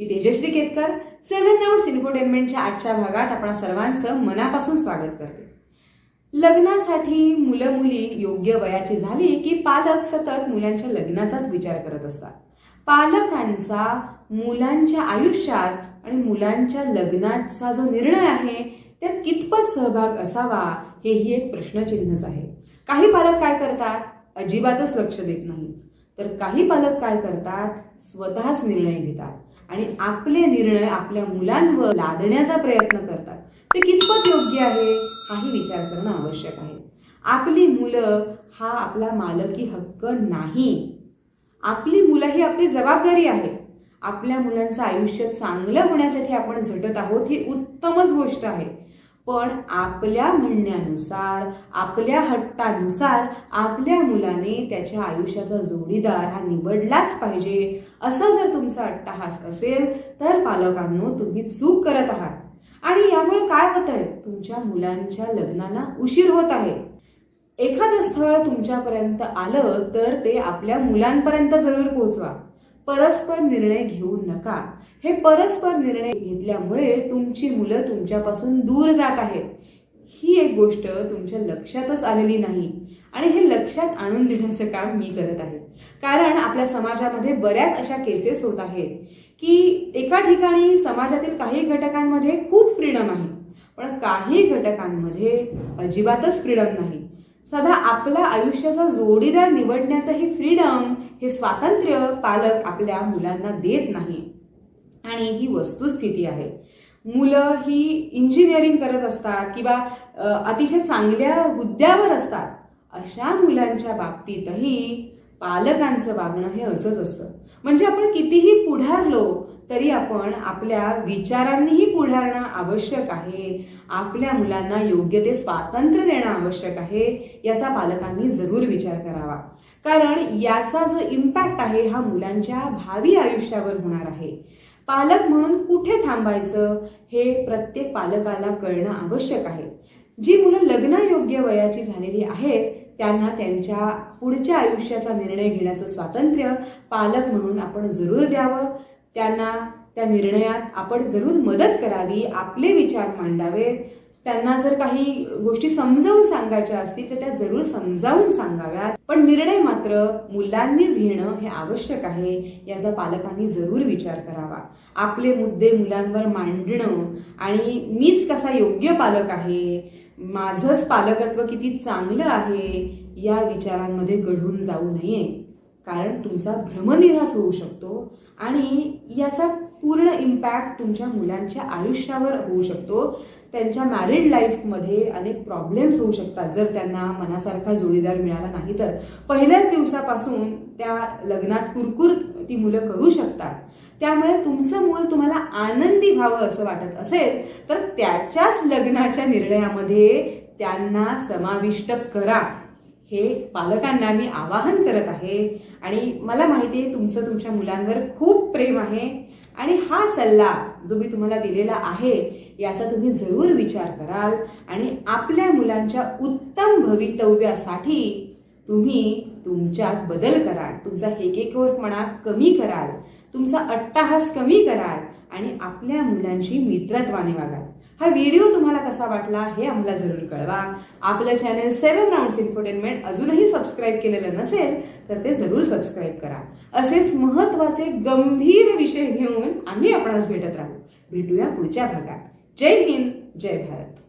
मी Tejashri Ketkar seven round इन्फोटेनमेंटच्या आजच्या भागात आपण सर्वांचं मनापासून स्वागत करते. लग्नासाठी मुलं मुली योग्य वयाची झाली की पालक सतत मुलांच्या लग्नाचाच विचार करत असतात. पालकांचा मुलांच्या आयुष्यात आणि मुलांच्या लग्नाचा जो निर्णय आहे त्यात कितपत सहभाग असावा हेही एक प्रश्नचिन्हच आहे. काही पालक काय करतात? अजिबातच लक्ष देत नाही तर काही पालक काय करतात? स्वतःच निर्णय घेतात. आणि आपले निर्णय आपल्या मुलांवर लादण्याचा प्रयत्न करतात. ते कितपत योग्य आहे हाही विचार करणं आवश्यक आहे. आपली मुलं हा आपला मालकी हक्क नाही. आपली मुलं ही आपली जबाबदारी आहे. आपल्या मुलांचं आयुष्य चांगलं होण्यासाठी आपण झटत आहोत ही उत्तमच गोष्ट आहे. पण आपल्या म्हणण्यानुसार आपल्या हट्टानुसार आपल्या मुलाने त्याच्या आयुष्याचा जोडीदार हा निवडलाच पाहिजे. असा जर तुमचा अट्टहास असेल तर पालकांनो तुम्ही चूक करत आहात. आणि यामुळे काय होत आहे तुमच्या मुलांच्या लग्नाला उशीर होत आहे. एखादं स्थळ तुमच्यापर्यंत आलं तर ते आपल्या मुलांपर्यंत जरूर पोहोचवा. परस्पर निर्णय घेऊ नका. हे परस्पर निर्णय घेतल्यामुळे तुमची मुलं तुमच्यापासून दूर जात आहेत. ही एक गोष्ट तुमच्या लक्षातच आलेली नाही. आणि हे लक्षात आणून देण्याचं काम मी करत आहे. कारण आपल्या समाजामध्ये बऱ्याच अशा केसेस होत आहेत की एका ठिकाणी समाजातील काही घटकांमध्ये खूप फ्रीडम आहे. पण काही घटकांमध्ये अजिबातच फ्रीडम नाही. साधा आपल्या आयुष्याचा जोडीदार निवडण्याचं हे फ्रीडम हे स्वातंत्र्य पालक आपल्या मुलांना देत नाही. आणि ही वस्तुस्थिती आहे. मुलं ही इंजिनिअरिंग करत असतात किंवा अतिशय चांगल्या हुद्द्यावर असतात. अशा मुलांच्या बाबतीतही पालकांचं वागणं हे असंच असतं. म्हणजे आपण कितीही पुढारलो तरी आपण आपल्या विचारांनीही पुढारणं आवश्यक आहे. आपल्या मुलांना योग्य ते स्वातंत्र्य देणं आवश्यक आहे याचा पालकांनी जरूर विचार करावा. कारण याचा जो इम्पॅक्ट आहे हा मुलांच्या भावी आयुष्यावर होणार आहे. पालक म्हणून कुठे थांबायचं हे प्रत्येक पालकाला कळणं आवश्यक आहे. जी मुलं लग्नायोग्य वयाची झालेली आहेत त्यांना त्यांच्या पुढच्या आयुष्याचा निर्णय घेण्याचं स्वातंत्र्य पालक म्हणून आपण जरूर द्यावं. त्यांना त्या निर्णयात आपण जरूर मदत करावी आपले विचार मांडावेत. त्यांना जर काही गोष्टी समजावून सांगायच्या असतील तर त्या जरूर समजावून सांगाव्यात. पण निर्णय मात्र मुलांनीच घेणं हे आवश्यक आहे याचा पालकांनी जरूर विचार करावा. आपले मुद्दे मुलांवर मांडणं आणि मीच कसा योग्य पालक आहे माझंच पालकत्व किती चांगलं आहे या विचारांमध्ये घडून जाऊ नये. कारण तुमचा भ्रमनिरास होऊ शकतो आणि याचा पूर्ण इम्पॅक्ट तुमच्या मुलांच्या आयुष्यावर होऊ शकतो. त्यांच्या मॅरिड लाईफमध्ये अनेक प्रॉब्लेम्स होऊ शकतात जर त्यांना मनासारखा जोडीदार मिळाला नाही तर. पहिल्याच दिवसापासून त्या लग्नात कुरकुर ती मुलं करू शकतात. त्यामुळे तुमचं मूल तुम्हाला आनंदी व्हावं असं वाटत असेल तर त्याच्याच लग्नाच्या निर्णयामध्ये त्यांना समाविष्ट करा. हे पालकांना मी आवाहन करत आहे. आणि मला माहिती आहे तुमचं तुमच्या मुलांवर खूप प्रेम आहे. आणि हा सल्ला जो मी तुम्हाला दिलेला आहे याचा तुम्ही जरूर विचार कराल. आणि आपल्या मुलांच्या उत्तम भवितव्यासाठी तुम्ही तुमच्यात बदल कराल. तुमचा हेकेखोरपणा कमी कराल. तुमचा अट्टाहास कमी कराल. आणि आपल्या मुलांशी मित्रत्वाने वागाल. हा व्हिडिओ तुम्हाला कसा वाटला हे आम्हाला जरूर कळवा. आपलं चॅनल सेवन राऊंड्स इन्फोटेनमेंट अजूनही सबस्क्राईब केलेलं नसेल तर ते जरूर सबस्क्राईब करा. असेच महत्त्वाचे गंभीर विषय घेऊन आम्ही आपणास भेटत राहू. भेटूया पुढच्या भागात. जय हिंद जय भारत.